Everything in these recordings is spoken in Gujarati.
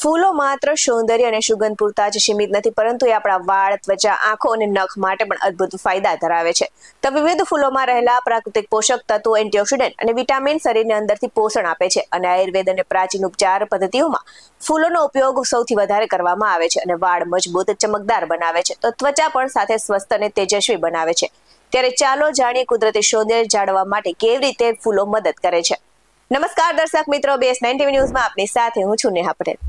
ફૂલો માત્ર સૌંદર્ય અને સુગંધ પૂરતા જ સીમિત નથી, પરંતુ એ આપણા વાળ, ત્વચા, આંખો અને નખ માટે પણ અદ્ભુત ફાયદા ધરાવે છે. તો વિવિધ ફૂલોમાં રહેલા પ્રાકૃતિક પોષક તત્વો, એન્ટીઓક્સિડન્ટ અને વિટામિન શરીરને અંદરથી પોષણ આપે છે અને આયુર્વેદ અને પ્રાચીન ઉપચાર પદ્ધતિઓમાં ફૂલોનો ઉપયોગ સૌથી વધારે કરવામાં આવે છે અને વાળ મજબૂત, ચમકદાર બનાવે છે. તો ત્વચા પણ સાથે સ્વસ્થ અને તેજસ્વી બનાવે છે. ત્યારે ચાલો જાણીએ કુદરતી સૌંદર્ય જાળવવા માટે કેવી રીતે ફૂલો મદદ કરે છે. નમસ્કાર દર્શક મિત્રો, બેસ નાઇન ન્યૂઝમાં આપની સાથે હું છું નેહા પટેલ.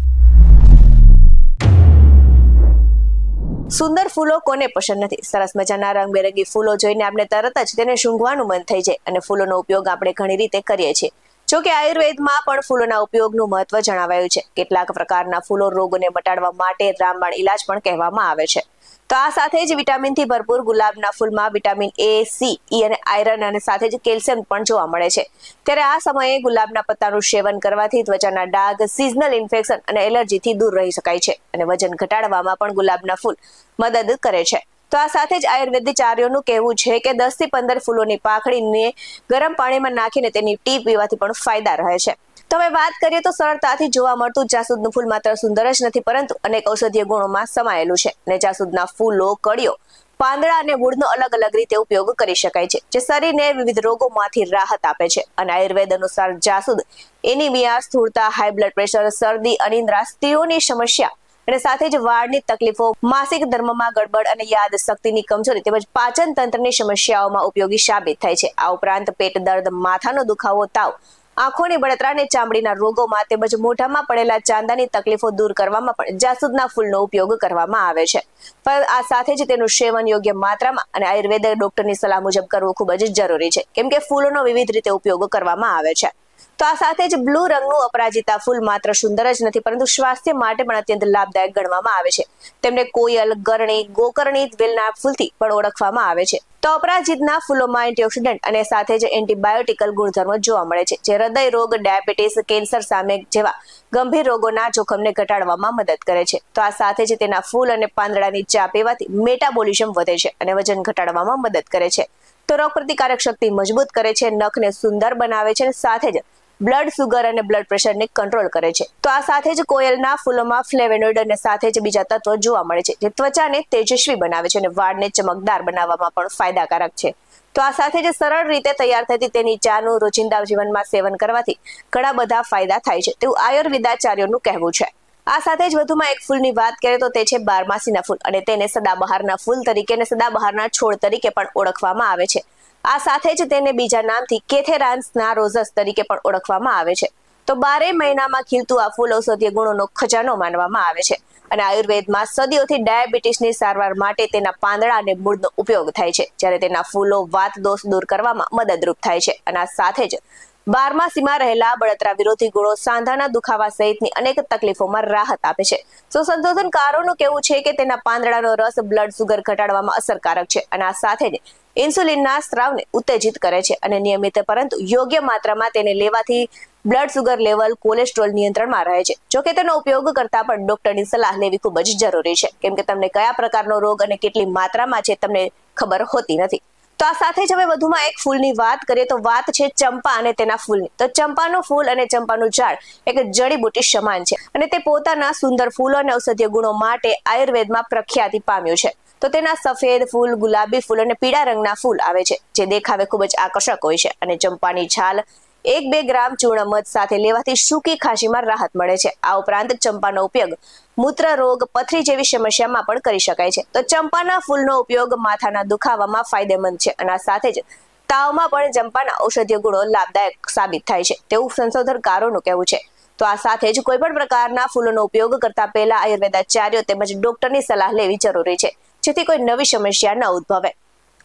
સુંદર ફૂલો કોને પસંદ નથી? સરસ મજાના રંગબેરંગી ફૂલો જોઈને આપણે તરત જ તેને શૂંઘવાનું મન થઈ જાય અને ફૂલોનો ઉપયોગ આપણે ઘણી રીતે કરીએ છીએ. જો કે આયુર્વેદમાં પણ ફૂલોના ઉપયોગનું મહત્વ જણાવાયું છે. કેટલાક પ્રકારના ફૂલો રોગોને મટાડવા માટે રામબાણ ઇલાજ પણ કહેવામાં આવે છે. તો આ સાથે જ વિટામિનથી ભરપૂર ગુલાબના ફૂલમાં વિટામિન એ સી ઈ અને આયરન અને સાથે જ કેલ્શિયમ પણ જોવા મળે છે. ત્યારે આ સમયે ગુલાબના પત્તાનું સેવન કરવાથી ત્વચાના ડાઘ સિઝનલ ઇન્ફેક્શન અને એલર્જીથી દૂર રહી શકાય છે અને વજન ઘટાડવામાં પણ ગુલાબના ફૂલ મદદ કરે છે. તો આ સાથે જ આયુર્વેદિચાર્યોનું કહેવું છે કે દસથી પંદર ફૂલોની પાખડીને ગરમ પાણીમાં નાખીને તેની ટી પીવાથી પણ ફાયદા રહે છે. હવે વાત કરીએ તો સરળતાથી જોવા મળતું જાસૂદનું ફૂલ માત્ર સુંદર જ નથી, પરંતુ અનેક ઔષધીય ગુણોમાં સમાયેલું છે અને જાસૂદના ફૂલો, કળીઓ, પાંદડા અને મૂળનો અલગ અલગ રીતે ઉપયોગ કરી શકાય છે, જે શરીરને વિવિધ રોગોમાંથી રાહત આપે છે. અને આયુર્વેદ અનુસાર જાસૂદ, એનિમિયા, સ્થૂળતા, હાઈ બ્લડ પ્રેશર, શરદી, અનિંદ્રા, સ્ત્રીઓની સમસ્યા અને સાથે જ વાળની તકલીફો, માસિક ધર્મમાં ગડબડ અને યાદ શક્તિની કમજોરી તેમજ પાચન તંત્રની સમસ્યાઓમાં ઉપયોગી સાબિત થાય છે. આ ઉપરાંત પેટ દર્દ, માથાનો દુખાવો, તાવ આંખોની બળતરા અને ચામડીના રોગોમાં તેમજ મોઢામાં પડેલા ચાંદાની તકલીફો દૂર કરવામાં પણ જાસૂદના ફૂલનો ઉપયોગ કરવામાં આવે છે. પણ આ સાથે જ તેનું સેવન યોગ્ય માત્રામાં અને આયુર્વેદ ડોક્ટરની સલાહ મુજબ કરવું ખૂબ જ જરૂરી છે. કેમ કે ફૂલોનો વિવિધ રીતે ઉપયોગ કરવામાં આવે છે. તો આ સાથે જ બ્લુ રંગનું અપરાજિતા ફૂલ માત્ર સુંદર જ નથી, પરંતુ સ્વાસ્થ્ય માટે પણ અત્યંત લાભદાયક ગણવામાં આવે છે. તેમને કોયલ, ગરણી, ગોકર્ણી વેલના ફૂલથી પણ ઓળખવામાં આવે છે. તો અપરાજિતના ફૂલોમાં એન્ટીઓક્સિડન્ટ અને સાથે જ એન્ટીબાયોટિકલ ગુણધર્મો જોવા મળે છે, જે હૃદય રોગ, ડાયાબિટીસ, કેન્સર સામે જેવા ગંભીર રોગોના જોખમને ઘટાડવામાં મદદ કરે છે. તો આ સાથે જ તેના ફૂલ અને પાંદડાની ચા પીવાથી મેટાબોલિઝમ વધે છે અને વજન ઘટાડવામાં મદદ કરે છે. તો રોગ પ્રતિકારક શક્તિ મજબૂત કરે છે, નખને સુંદર બનાવે છે અને સાથે જ બ્લડ સુગર અને બ્લડ પ્રેશરને કંટ્રોલ કરે છે. તો આ સાથે જ કોયલના, ફૂલોમાં, ફ્લેવેનોઇડ અને સાથે જ બીજા તત્વો જોવા મળે છે, જે ત્વચાને તેજસ્વી બનાવે છે અને વાળને ચમકદાર બનાવવામાં પણ ફાયદાકારક છે. તો આ સાથે જ સરળ રીતે તૈયાર થતી તેની ચાનું રોજિંદા જીવનમાં સેવન કરવાથી ઘણા બધા ફાયદા થાય છે, તેવું આયુર્વેદાચાર્યોનું કહેવું છે. આ સાથે જ વધુમાં એક ફૂલની વાત કરીએ તો તે છે બારમાસીના ફૂલ અને તેને સદાબહારના ફૂલ તરીકે અને સદાબહારના છોડ તરીકે પણ ઓળખવામાં આવે છે. આ સાથે જ તેને બીજા નામથી કેથેરાન્સના રોઝસ તરીકે પણ ઓળખવામાં આવે છે. તો બારે મહિનામાં ખીલતું આ ફૂલ ઔષધીય ગુણોનો ખજાનો માનવામાં આવે છે અને આયુર્વેદમાં સદીઓથી ડાયાબિટીસની સારવાર માટે તેના પાંદડા અને મૂળનો ઉપયોગ થાય છે. જ્યારે તેના ફૂલો વાત દોષ દૂર કરવામાં મદદરૂપ થાય છે અને આ સાથે જ બારમાસીમાં રહેલા બળતરા વિરોધી ગુણો સાંધાના દુખાવા સહિતની અનેક તકલીફોમાં રાહત આપે છે. તો સંશોધનકારોનું કહેવું છે કે તેના પાંદડાનો રસ બ્લડ સુગર ઘટાડવામાં અસરકારક છે અને આ સાથે જ ઇન્સ્યુલિનના સ્ત્રાવને ઉત્તેજિત કરે છે અને નિયમિત પરંતુ યોગ્ય માત્રામાં તેને લેવાથી બ્લડ સુગર લેવલ કોલેસ્ટ્રોલ નિયંત્રણમાં રહે છે. જોકે તેનો ઉપયોગ કરતા પણ ડોક્ટરની સલાહ લેવી ખૂબ જ જરૂરી છે. કેમ કે તમને કયા પ્રકારનો રોગ અને કેટલી માત્રામાં છે તમને ખબર હોતી નથી. તો આ સાથે જ હવે વધુમાં એક ફૂલની વાત કરીએ તો વાત છે ચંપા અને તેના ફૂલની. તો ચંપાનું ફૂલ અને ચંપાનું ઝાડ એક જડીબુટી સમાન છે અને તે પોતાના સુંદર ફૂલો અને ઔષધીય ગુણો માટે આયુર્વેદમાં પ્રખ્યાતિ પામ્યું છે. તો તેના સફેદ ફૂલ, ગુલાબી ફૂલ અને પીળા રંગના ફૂલ આવે છે, જે દેખાવે ખૂબ જ આકર્ષક હોય છે અને ચંપાની છાલ એક બે ગ્રામ ચૂર્ણ મધ સાથે લેવાથી સૂકી ખાંસીમાં રાહત મળે છે. આ ઉપરાંત ચંપાનો ઉપયોગ મૂત્ર રોગ પથરી જેવી સમસ્યામાં પણ કરી શકાય છે. તો ચંપાના ફૂલનો ઉપયોગ માથાના દુખાવામાં ફાયદેમંદ છે અને સાથે જ તાવમાં પણ ચંપાના ઔષધીય ગુણો લાભદાયક સાબિત થાય છે. તેવું સંશોધનકારોનું કહેવું છે. તો આ સાથે જ કોઈ પણ પ્રકારના ફૂલોનો ઉપયોગ કરતા પહેલા આયુર્વેદાચાર્યો તેમજ ડોક્ટરની સલાહ લેવી જરૂરી છે. જેથી કોઈ નવી સમસ્યા ન ઉદ્ભવે.